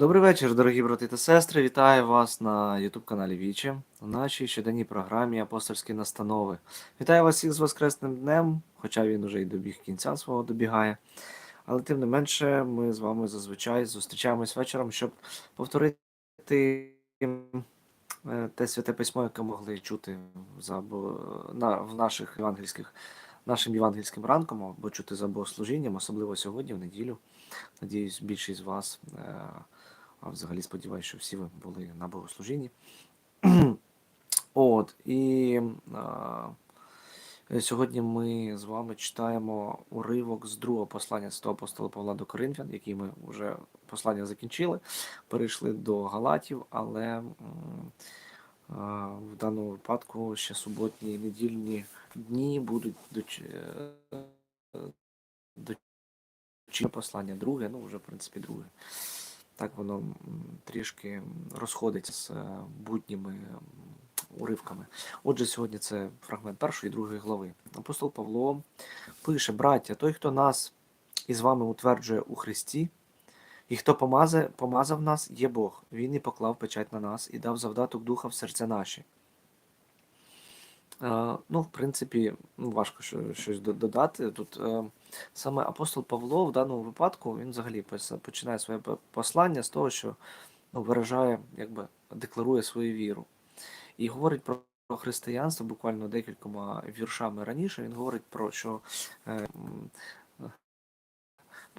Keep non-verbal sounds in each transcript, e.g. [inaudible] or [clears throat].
Добрий вечір, дорогі брати та сестри. Вітаю вас на YouTube каналі Вічі у нашій щоденній програмі Апостольські настанови. Вітаю вас всіх з Воскресним днем, хоча він уже й добіг кінця свого добігає. Але тим не менше, ми з вами зазвичай зустрічаємось вечором, щоб повторити е, те святе письмо, яке могли чути в наших євангельських, нашим євангельським ранком, або чути за богослужінням, особливо сьогодні, в неділю. Надіюсь, більшість з вас, е, а взагалі сподіваюся, що всі ви були на богослужінні. [clears throat] От, і е, сьогодні ми з вами читаємо уривок з другого послання святого апостола Павла до Коринфян, який ми вже послання закінчили, перейшли до Галатів, але е, в даному випадку ще суботні і недільні дні будуть доч... е, до чи послання друге, ну вже в принципі друге. Так воно трішки розходиться з е, будніми уривками. Отже, сьогодні це фрагмент першої і другої глави. Апостол Павло пише: Браття, той, хто нас із вами утверджує у Христі, і хто помазав, помазав нас, є Бог. Він і поклав печать на нас і дав завдаток духа в серця наші. Е, Ну, в принципі, ну, важко щось додати. Тут е, саме апостол Павло в даному випадку він взагалі починає своє послання з того, що ну, виражає, якби декларує свою віру. І говорить про християнство буквально декількома віршами раніше. Він говорить про що е,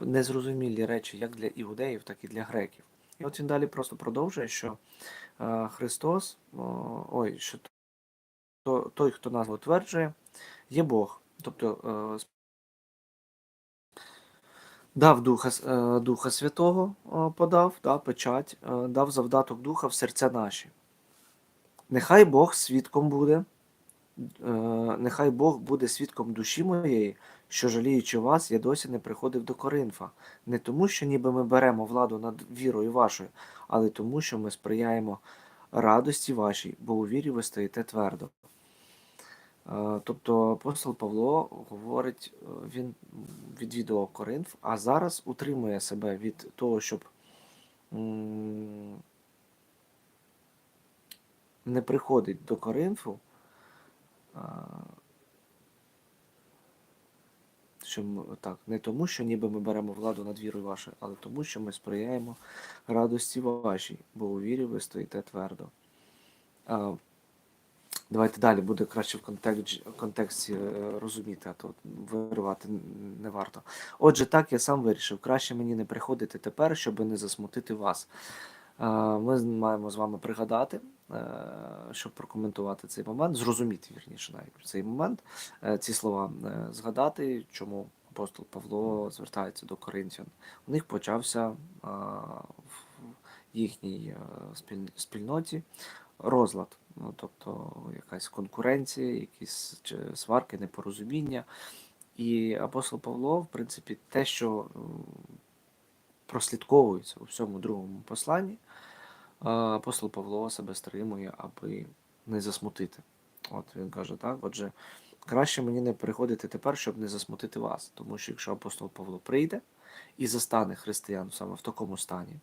незрозумілі речі як для іудеїв, так і для греків. І от він далі просто продовжує, що е, Христос, о, ой, що то, той, хто нас утверджує, є Бог. Тобто е, дав Духа, е, Духа Святого, е, подав, да, печать, е, дав завдаток Духа в серця наші. Нехай Бог свідком буде, нехай Бог буде свідком душі моєї, що жаліючи вас, я досі не приходив до Коринфа. Не тому, що ніби ми беремо владу над вірою вашою, але тому, що ми сприяємо радості вашій, бо у вірі ви стоїте твердо. Е, Тобто апостол Павло говорить, е, він відвідував Коринф, а зараз утримує себе від того, щоб не приходить до Коринфу, а, що так, не тому, що ніби ми беремо владу над вірою вашою, але тому, що ми сприяємо радості вашій, бо у вірі ви стоїте твердо. Давайте далі буде краще в контексті, контексті е, розуміти, а то виривати не варто. Отже, так я сам вирішив. Краще мені не приходити тепер, щоб не засмутити вас. Е, Ми маємо з вами пригадати, е, щоб прокоментувати цей момент, зрозуміти вірніше навіть цей момент, ці слова згадати, чому апостол Павло звертається до коринфян. У них почався в їхній спільноті розлад, ну, тобто якась конкуренція, якісь сварки, непорозуміння. І апостол Павло, в принципі, те, що прослідковується у всьому другому посланні, апостол Павло себе стримує, аби не засмутити. От він каже так. Отже, краще мені не приходити тепер, щоб не засмутити вас. Тому що якщо апостол Павло прийде і застане християн саме в такому стані,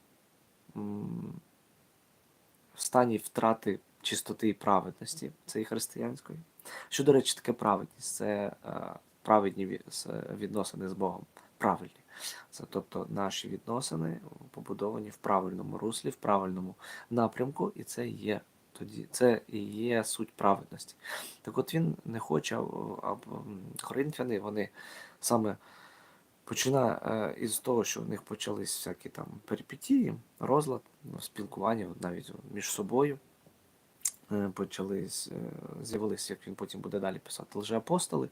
в стані втрати чистоти і праведності цієї християнської. Що, до речі, таке праведність? Це е, праведні відносини з Богом. Правильні. Це тобто наші відносини побудовані в правильному руслі, в правильному напрямку, і це є тоді, це і є суть праведності. Так от він не хоче, а, вони саме починає е, із того, що в них почались всякі там перипетії, розлад, спілкування навіть між собою. Е, Почались, е, з'явилися, як він потім буде далі писати, лжеапостоли.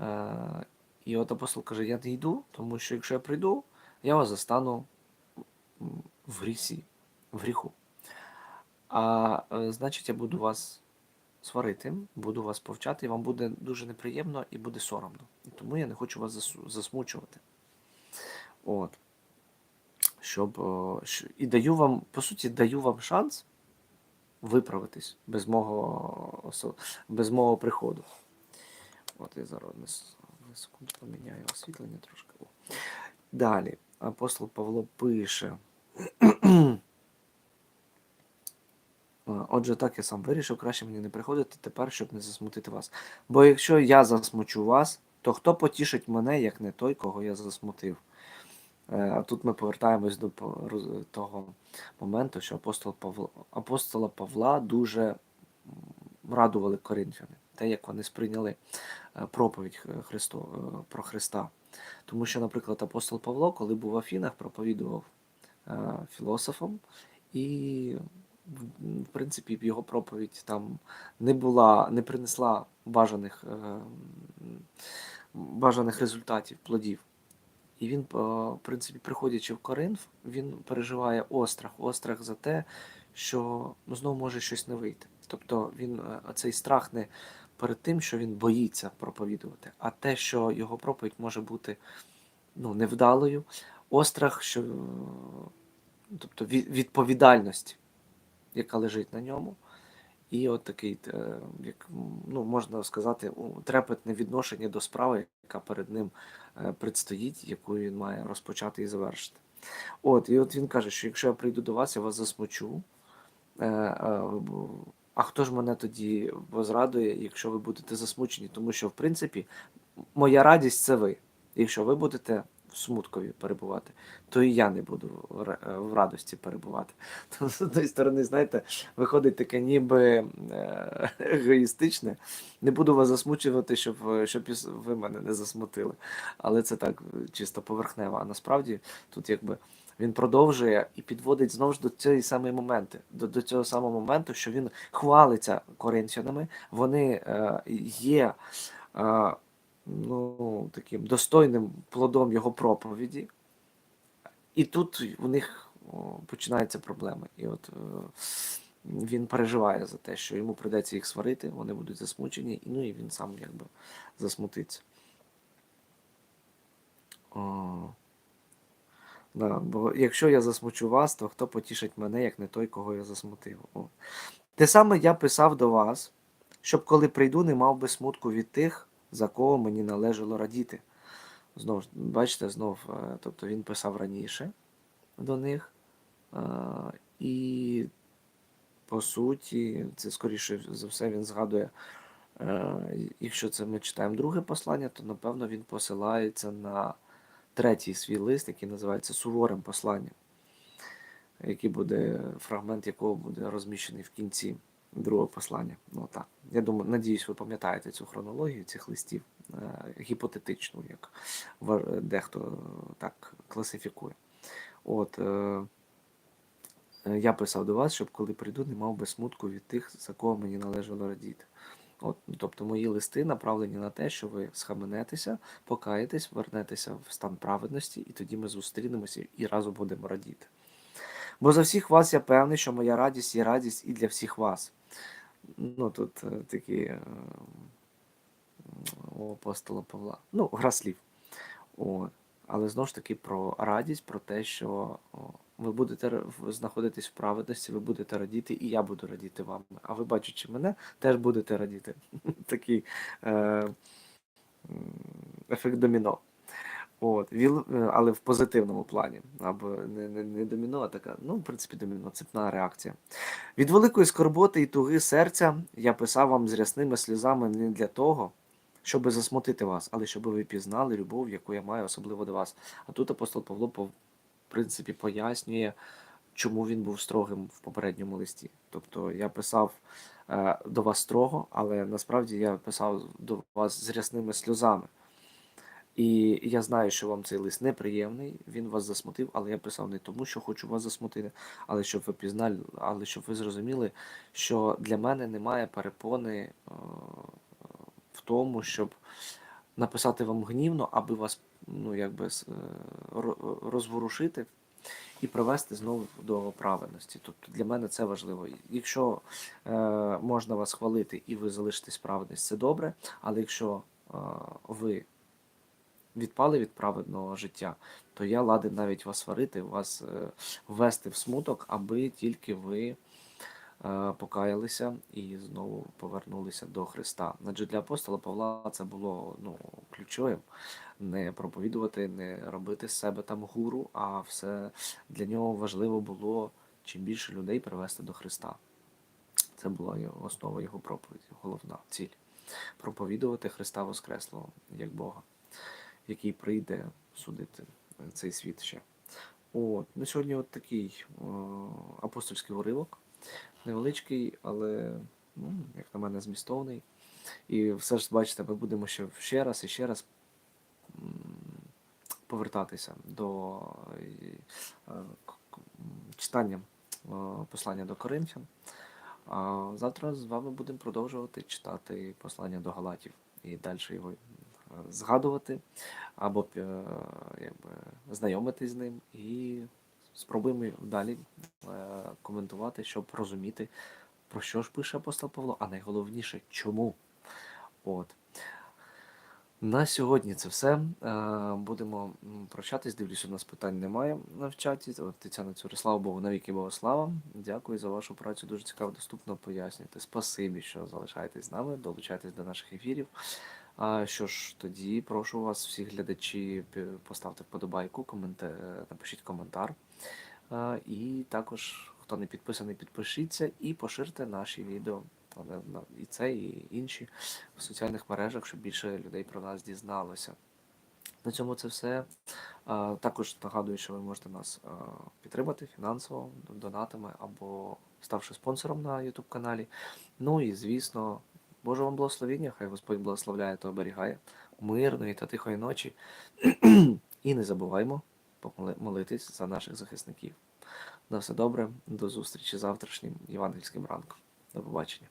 Е, І от апостол каже: Я не йду, тому що якщо я прийду, я вас застану в грісі, в гріху. А значить, я буду вас сварити, буду вас повчати, і вам буде дуже неприємно і буде соромно. І тому я не хочу вас засмучувати. От. Щоб, і даю вам, по суті, даю вам шанс виправитись без мого без мого приходу. От я зараз на секунду поміняю освітлення трошки. Далі апостол Павло пише. [clears throat] Отже, так я сам вирішив, краще мені не приходити тепер, щоб не засмутити вас. Бо якщо я засмучу вас, то хто потішить мене, як не той, кого я засмутив? Е, А тут ми повертаємось до того моменту, що апостол Павло, апостола Павла дуже радували коринфяни, те, як вони сприйняли е, проповідь Христо, е, про Христа. Тому що, наприклад, апостол Павло, коли був в Афінах, проповідував філософам, і в- принципі його проповідь там не була, не принесла бажаних, бажаних результатів, плодів. І він, е, в принципі, приходячи в Коринф, він переживає острах, острах за те, що ну, знову може щось не вийти. Тобто він е, цей страх не перед тим, що він боїться проповідувати, а те, що його проповідь може бути ну, невдалою, острах, що, е, тобто від- відповідальності, яка лежить на ньому. І от такий, е, як ну, можна сказати, трепетне відношення до справи, яка перед ним е, предстоїть, яку він має розпочати і завершити. От, і от він каже, що якщо я прийду до вас, я вас засмучу. Е, А хто ж мене тоді возрадує, якщо ви будете засмучені? Тому що, в принципі, моя радість це ви. Якщо ви будете смуткові перебувати, то і я не буду е, в радості перебувати. [laughs] То, з однієї сторони, знаєте, виходить таке ніби е, егоїстичне. Не буду вас засмучувати, щоб, е, щоб ви мене не засмутили. Але це так чисто поверхнево. А насправді тут якби він продовжує і підводить знову ж до цієї самої моменти, до, до цього самого моменту, що він хвалиться коринфянами, вони е, є ну, таким достойним плодом його проповіді. І тут у них починаються проблеми. І от е, він переживає за те, що йому прийдеться їх сварити, вони будуть засмучені, ну і він сам якби засмутиться. О. Да, бо якщо я засмучу вас, то хто потішить мене, як не той, кого я засмутив. О. Те саме я писав до вас, щоб коли прийду, не мав би смутку від тих, за кого мені належало радіти. Знову ж, бачите, знов, е, тобто він писав раніше до них. е, І по суті, це скоріше за все він згадує, е, якщо це ми читаємо друге послання, то напевно він посилається на третій свій лист, який називається Суворим посланням, який буде, фрагмент якого буде розміщений в кінці другого послання. Ну так. Я думаю, надіюсь, ви пам'ятаєте цю хронологію цих листів, е, гіпотетичну, як дехто так класифікує. От, е, е, я писав до вас, щоб коли прийду, не мав би смутку від тих, за кого мені належало радіти. От, ну, тобто мої листи направлені на те, що ви схаменетеся, покаєтесь, вернетеся в стан праведності, і тоді ми зустрінемося і разом будемо радіти. Бо за всіх вас я певний, що моя радість є радість і для всіх вас. Ну, тут е, такі е, у апостола Павла. Ну, гра слів. От. Але знову ж таки про радість, про те, що ви будете знаходитись в праведності, ви будете радіти, і я буду радіти вам. А ви, бачачи мене, теж будете радіти. [laughs] Такий е, ефект доміно. От, віл, е, але в позитивному плані. Або не, не, не доміно, а така, ну, в принципі, доміно, цепна реакція. Від великої скорботи і туги серця я писав вам з рясними сльозами не для того, щоб засмутити вас, але щоб ви пізнали любов, яку я маю особливо до вас. А тут апостол Павло, в принципі, пояснює, чому він був строгим в попередньому листі. Тобто я писав е, до вас строго, але насправді я писав до вас з рясними сльозами. І я знаю, що вам цей лист неприємний, він вас засмутив, але я писав не тому, що хочу вас засмутити, але щоб ви пізнали, але щоб ви зрозуміли, що для мене немає перепони е, в тому, щоб написати вам гнівно, аби вас ну, якби, е, розворушити і привести знову до праведності. Тобто для мене це важливо. Якщо е, можна вас хвалити і ви залишитесь праведність, це добре, але якщо е, ви відпали від праведного життя, то я ладен навіть вас сварити, вас е, ввести в смуток, аби тільки ви е, покаялися і знову повернулися до Христа. Адже для апостола Павла це було ну, ключовим не проповідувати, не робити з себе там гуру, а все для нього важливо було чим більше людей привести до Христа. Це була основа його проповіді, головна ціль. Проповідувати Христа Воскреслого як Бога, який прийде судити цей світ ще. От. Ну, сьогодні от такий о, апостольський уривок. Невеличкий, але, ну, як на мене, змістовний. І все ж, бачите, ми будемо ще, ще раз і ще раз повертатися до е, е, читання е, послання до Коринфян. А завтра з вами будемо продовжувати читати послання до Галатів і далі його е, згадувати або е, якби, знайомитись з ним і спробуємо далі е, коментувати, щоб розуміти, про що ж пише апостол Павло, а найголовніше, чому. От. На сьогодні це все. Е, Будемо прощатись. Дивлюсь, у нас питань немає в чаті. Тетяна Цюри, слава Богу, навіки Богослава. Дякую за вашу працю. Дуже цікаво, доступно пояснюєте. Спасибі, що залишаєтесь з нами, долучайтесь до наших ефірів. А що ж, тоді прошу вас, всі глядачі, поставте вподобайку, коменте... напишіть коментар. І також, хто не підписаний, підпишіться і поширте наші відео. І це, і інші в соціальних мережах, щоб більше людей про нас дізналося. На цьому це все. Також нагадую, що ви можете нас підтримати фінансово донатами або ставши спонсором на YouTube каналі. Ну і звісно, Боже вам благословіння, хай Господь благословляє та оберігає мирної та тихої ночі. [clears throat] І не забуваймо молитись за наших захисників. На все добре, до зустрічі завтрашнім євангельським ранком. До побачення.